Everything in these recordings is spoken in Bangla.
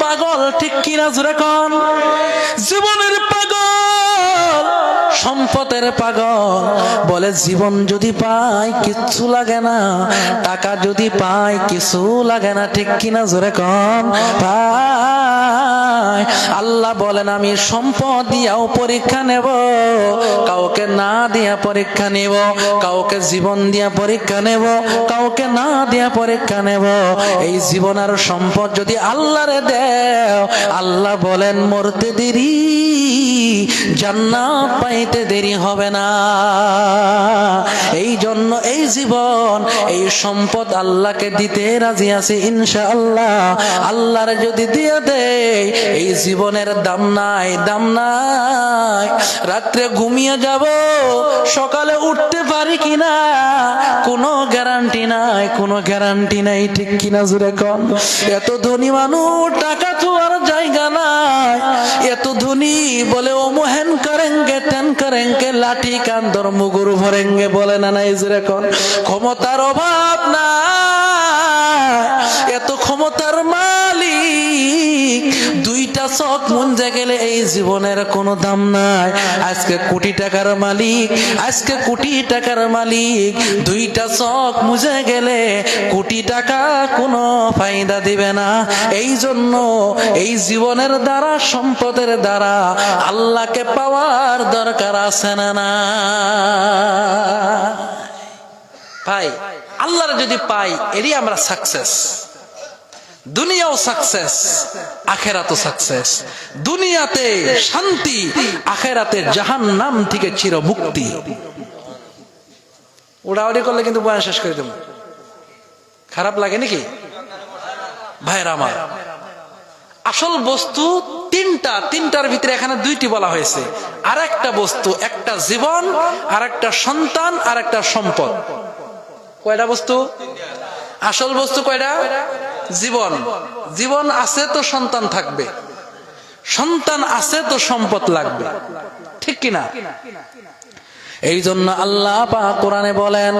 পাগল ঠিক কিনা জোরে কন? জীবনের পাগল। সম্পদের পাগল। বলে, জীবন যদি পাই কিচ্ছু লাগে না। টাকা যদি পাই কিছু লাগে না। ঠিক কিনা জোরে পাই আল্লাহ বলেন, আমি সম্পদ দিয়াও পরীক্ষা নেব। কাউকে না দিয়া পরীক্ষা নেব। কাউকে জীবন দিয়া পরীক্ষা নেব। কাউকে না দিয়া পরীক্ষা নেব। এই জীবন আর সম্পদ যদি আল্লাহরে দেও, আল্লাহ বলেন, মরতে দেরি জান্নাত পাইতে দেরি হবে না। এই জন্য এই জীবন, এই সম্পদ আল্লাহকে দিতে রাজি আছে ইনশাআল্লাহ। আল্লাহর যদি দিয়ে দেয়, এই জীবনের দাম নাই দাম নাই। রাত্রে ঘুমিয়ে যাব, সকালে উঠতে পারি কিনা? কোনো গ্যারান্টি নাই, কোনো গ্যারান্টি নাই, ঠিক কিনা জুড়ে কম এত ধনী মানুষ, টাকা তো আর জায়গা নাই। এত ধনী বলে মোহেন করেঙ্গে তেন করেঙ্গে, লাঠি কান্দর মুগুরু ভরেঙ্গে বলে না নাই জুড়ে কন? ক্ষমতার অভাব না দুইটা চক গেলে এই জীবনের কোনো দাম নাই। আজকে কোটি টাকার মালিক, আজকে কোটি টাকার মালিক, দুইটা চক মুজে গেলে কোটি টাকা কোনো ফায়দা দিবে না। এই জন্য এই জীবনের দ্বারা, সম্পদের দ্বারা আল্লাহকে পাওয়ার দরকার আছে না না? ভাই আল্লাহর যদি পাই, এরই আমরা সাকসেস দুনিয়াও সাকসেস আখেরাতও সাকসেস দুনিয়াতে শান্তি, আখেরাতে জাহান নাম থেকে চির মুক্তি উড়াউড়ি করলে কিন্তু বয়ান শেষ করে দেব। খারাপ লাগে নাকি? ভাইয়ের আমার, আসল বস্তু তিনটা, তিনটার ভিতরে এখানে দুইটি বলা হয়েছে। আর একটা বস্তু, একটা জীবন আর একটা সন্তান আর একটা সম্পদ। কয়টা বস্তু? আসল বস্তু কয়টা? জীবন। জীবন আছে তো সন্তান থাকবে। সন্তান আছে তো সম্পদ লাগবে। ঠিক কিনা? এই জন্য আল্লাহ পা কোরআনে বলেন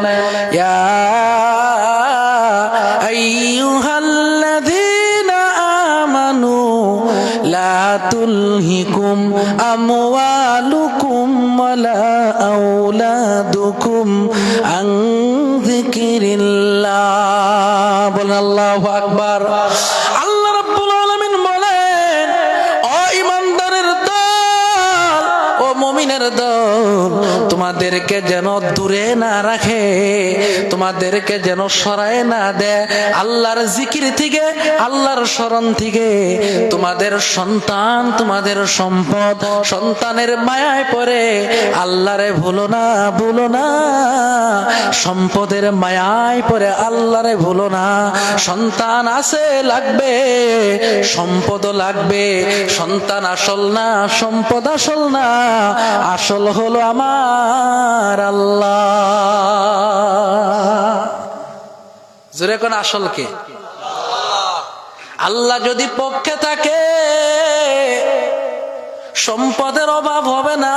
আমানু লা তুলহিকুম আমওয়ালুকুম ওয়ালা আওলাদুকুম আন যিকিরিল্লাহ আল্লাহু আকবার। আল্লাহ রাব্বুল আলামিন বলেন ও ইমানদারের দল ও মুমিনের দল তোমাদেরকে যেন দূরে না রাখে, তোমাদেরকে যেন সরায় না দেয়। আল্লাহর জিকির থেকে, আল্লাহর স্মরণ থেকে তোমাদের সন্তান, তোমাদের সম্পদ সন্তানের মায়ায় পড়ে। আল্লাহরে ভুলো না ভুলো না। সম্পদের মায়ায় পড়ে, আল্লাহরে ভুলো না। সন্তান আছে, লাগবে। সম্পদ লাগবে। সন্তান আসল না, সম্পদ আসল না। আসল হলো আমার আল্লাহ। জোরে কোন আসল কে? আল্লাহ যদি পক্ষে থাকে, সম্পদের অভাব হবে না।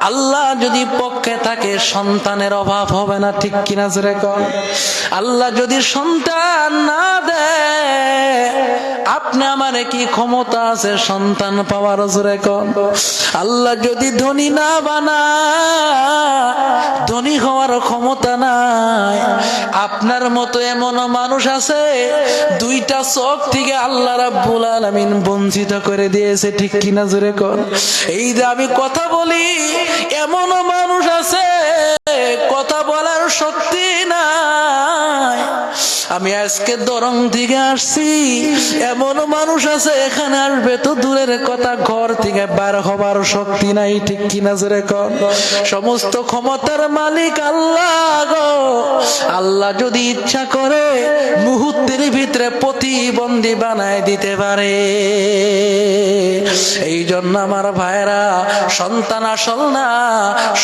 আল্লাহ যদি পক্ষে থাকে, সন্তানের অভাব হবে না। ঠিক কিনা জোরে কন? আল্লাহ যদি সন্তান না দেয় আপনি আমার কি ক্ষমতা আছে? সন্তান পাওয়ার জোরে আল্লাহ যদি ধনী না বানা ধনী হওয়ার ক্ষমতা নাই। আপনার মতো এমন মানুষ আছে, দুইটা চোখ থেকে আল্লাহ রাব্বুল আলামিন বঞ্চিত করে দিয়েছে, ঠিক কিনা জোরে কর এই যে আমি কথা বলি, এমন মানুষ আছে, কথা বলার শক্তি নাই। আমি আজকে দরং থেকে আসছি। এমন মানুষ আছে, এখানে আসবে তো দূরের কথা, ঘর থেকে বার হবার শক্তি নাই, ঠিক কিনা জোরে সমস্ত ক্ষমতার মালিক আল্লাহ আল্লাহ যদি ইচ্ছা করে, মুহূর্তের ভিতরে প্রতিবন্ধী বানায় দিতে পারে। এই জন্য আমার ভাইরা সন্তান আসল না,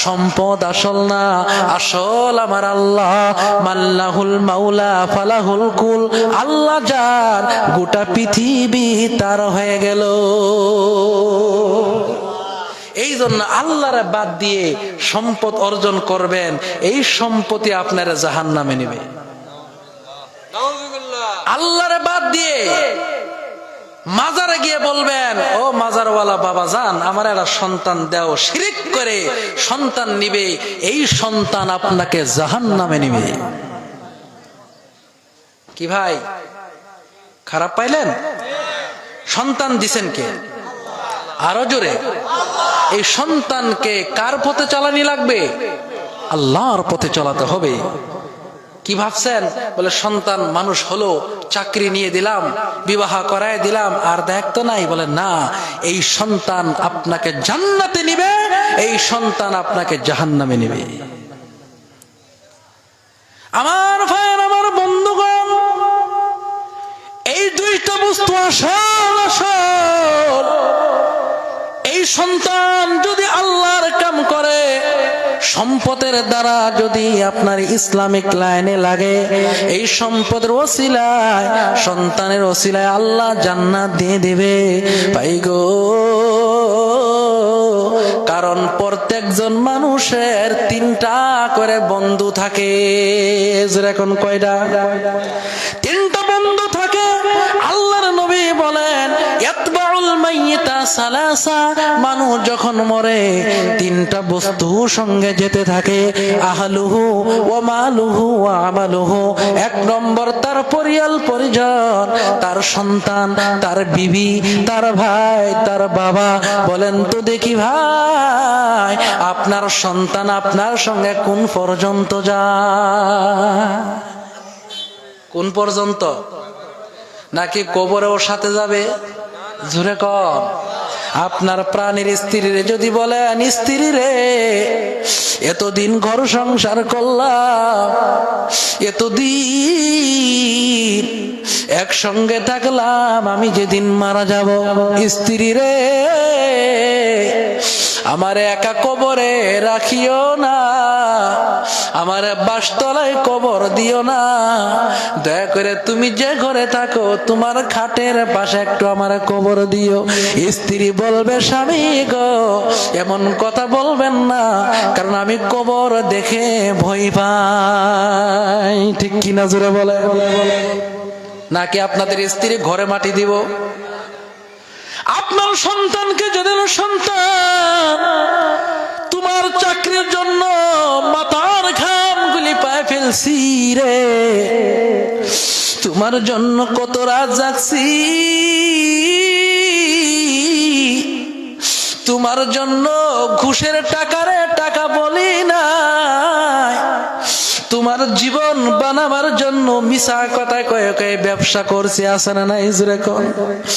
সম্পদ আসল না। আসল আমার আল্লাহ মাল্লাহুল মাউলা ফালাহুল কুল, আল্লাহ যার গোটা পৃথিবী তার হয়ে গেল। এই জন্য আল্লাহরে বাদ দিয়ে সম্পদ অর্জন করবেন, এই সম্পত্তি আপনারা জাহান নামে নেবে। আল্লাহরে বাদ দিয়ে মাজারে গিয়ে বলবেন, ও মাজারওয়ালা বাবা, যান, আমার একটা সন্তান দেও, শিরিক করে সন্তান নিবে, এই সন্তান আপনাকে জাহান নামে নিবে। কি ভাই? খারাপ পাইলেন? সন্তান দিছেন কে? আরও জোরে। এই সন্তানকে কার পথে চালানি লাগবে? আল্লাহর পথে চালাতে হবে। কি ভাবছেন? বলে, সন্তান মানুষ হলো, চাকরি নিয়ে দিলাম, বিবাহ করায় দিলাম, আর দেখতো নাই। বলে, না, এই সন্তান আপনাকে জান্নাতে নিবে, এই সন্তান আপনাকে জাহান্নামে নিবে। আমার বস্তু আসল আসল। এই সন্তান যদি আল্লাহর কাম করে, সম্পদের দ্বারা যদি আপনার ইসলামিক লাইনে লাগে, এই সম্পদের ওসিলায়, সন্তানের ওসিলায় আল্লাহ জান্নাত দিয়ে দেবে। পাই গো, কারণ প্রত্যেকজন মানুষের তিনটা করে বন্ধু থাকে। এখন কয়টা? সালাসা মানুষ যখন মরে, তিনটা বস্তু সঙ্গে যেতে থাকে, আহলুহু ও মালুহু আমালুহু। এক নম্বর তার পরিয়াল পরিজন, তার সন্তান, তার বিবি, তার ভাই, তার বাবা। বলেন তো দেখি ভাই, আপনার সন্তান আপনার সঙ্গে কোন পর্যন্ত যা কোন পর্যন্ত? নাকি কবরে ওর সাথে যাবে? জুড়ে কম আপনার প্রাণীর স্ত্রীরে যদি বলেন স্ত্রী রে এতদিন ঘর সংসার করলাম, এতদিন একসঙ্গে থাকলাম, আমি যেদিন মারা যাব স্ত্রী রে আমার একা কবরে রাখিও না, আমার বাসতলায় কবর দিও না। দয়া করে তুমি যে ঘরে থাকো, তোমার খাটের পাশে একটু আমার কবর দিও। স্ত্রী বলবে, স্বামী গো, এমন কথা বলবেন না, কারণ আমি কবর দেখে ভয় পাই। ঠিক কিনা জোরে বলে? নাকি আপনাদের স্ত্রী ঘরে মাটি দিব? আপনার সন্তানকে যদি না সন্তান তোমার চাকরির জন্য মাথার ঘাম গুলি পায়ে ফেলছি রে। তোমার জন্য কত রাত জাগছি। তোমার জন্য ঘুষের টাকারে টাকা বলি না তোমার জীবন বানাবার জন্য মিশা কথা কয়ে কয়ে ব্যবসা করছে আসে না নাই কন